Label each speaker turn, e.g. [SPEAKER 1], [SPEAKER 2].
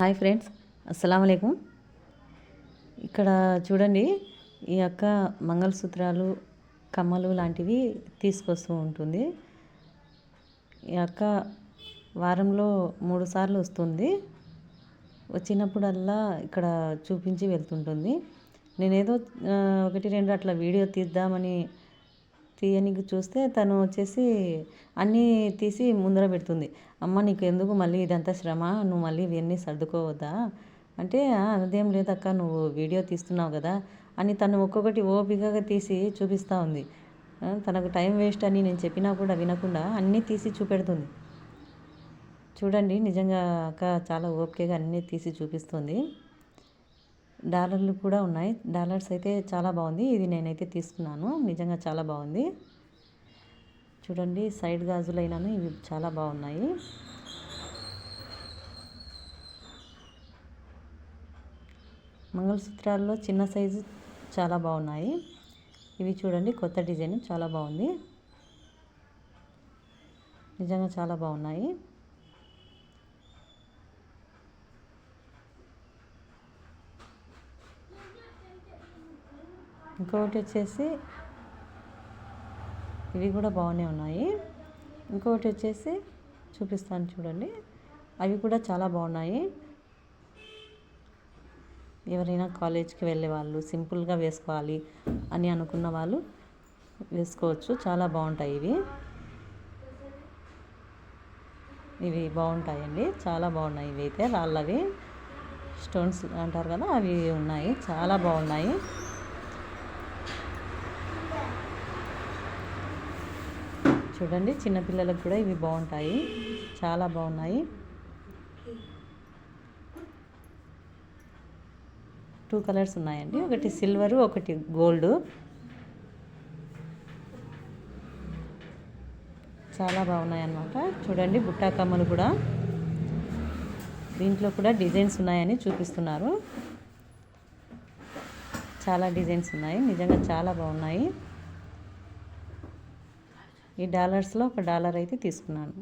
[SPEAKER 1] Hi friends అస్సలం అయికం ఇక్కడ చూడండి ఈ అక్క మంగళసూత్రాలు కమ్మలు లాంటివి తీసుకొస్తూ ఉంటుంది. ఈ అక్క వారంలో మూడు సార్లు వస్తుంది. వచ్చినప్పుడల్లా ఇక్కడ చూపించి వెళ్తుంటుంది. నేనేదో ఒకటి రెండు అట్లా వీడియో తీద్దామని తీయనికి చూస్తే తను వచ్చేసి అన్నీ తీసి ముందర పెడుతుంది. అమ్మ నీకు ఎందుకు మళ్ళీ ఇదంతా శ్రమ? నువ్వు మళ్ళీ ఇవన్నీ సర్దుకోవద్దా? అంటే అదేం లేదక్క నువ్వు వీడియో తీస్తున్నావు కదా అని తను ఒక్కొక్కటి ఓపికగా తీసి చూపిస్తూ ఉంది. తనకు టైం వేస్ట్ అని నేను చెప్పినా కూడా వినకుండా అన్నీ తీసి చూపెడుతుంది. చూడండి నిజంగా అక్క చాలా ఓపికగా అన్నీ తీసి చూపిస్తుంది. డాలర్లు కూడా ఉన్నాయి. డాలర్స్ అయితే చాలా బాగుంది. ఇది నేనైతే తీసుకున్నాను. నిజంగా చాలా బాగుంది. చూడండి సైడ్ గాజులైనాను. ఇవి చాలా బాగున్నాయి. మంగళసూత్రాల్లో చిన్న సైజు చాలా బాగున్నాయి. ఇవి చూడండి కొత్త డిజైన్. చాలా బాగుంది. నిజంగా చాలా బాగున్నాయి. ఇంకొకటి వచ్చేసి ఇవి కూడా బాగానే ఉన్నాయి. ఇంకొకటి వచ్చేసి చూపిస్తాను చూడండి. అవి కూడా చాలా బాగున్నాయి. ఎవరైనా కాలేజ్కి వెళ్ళే వాళ్ళు సింపుల్గా వేసుకోవాలి అని అనుకున్న వాళ్ళు వేసుకోవచ్చు. చాలా బాగుంటాయి ఇవి. ఇవి బాగుంటాయండి. చాలా బాగున్నాయి ఇవి అయితే రాళ్ళవి. స్టోన్స్ అంటారు కదా అవి ఉన్నాయి. చాలా బాగున్నాయి. చూడండి చిన్నపిల్లలకు కూడా ఇవి బాగుంటాయి. చాలా బాగున్నాయి. టూ కలర్స్ ఉన్నాయండి. ఒకటి సిల్వరు ఒకటి గోల్డ్ చాలా బాగున్నాయి అన్నమాట చూడండి బుట్టా కమ్మలు కూడా. దీంట్లో కూడా డిజైన్స్ ఉన్నాయని చూపిస్తున్నారు. చాలా డిజైన్స్ ఉన్నాయి. నిజంగా చాలా బాగున్నాయి. ఈ డాలర్స్లో ఒక డాలర్ అయితే తీసుకున్నాను.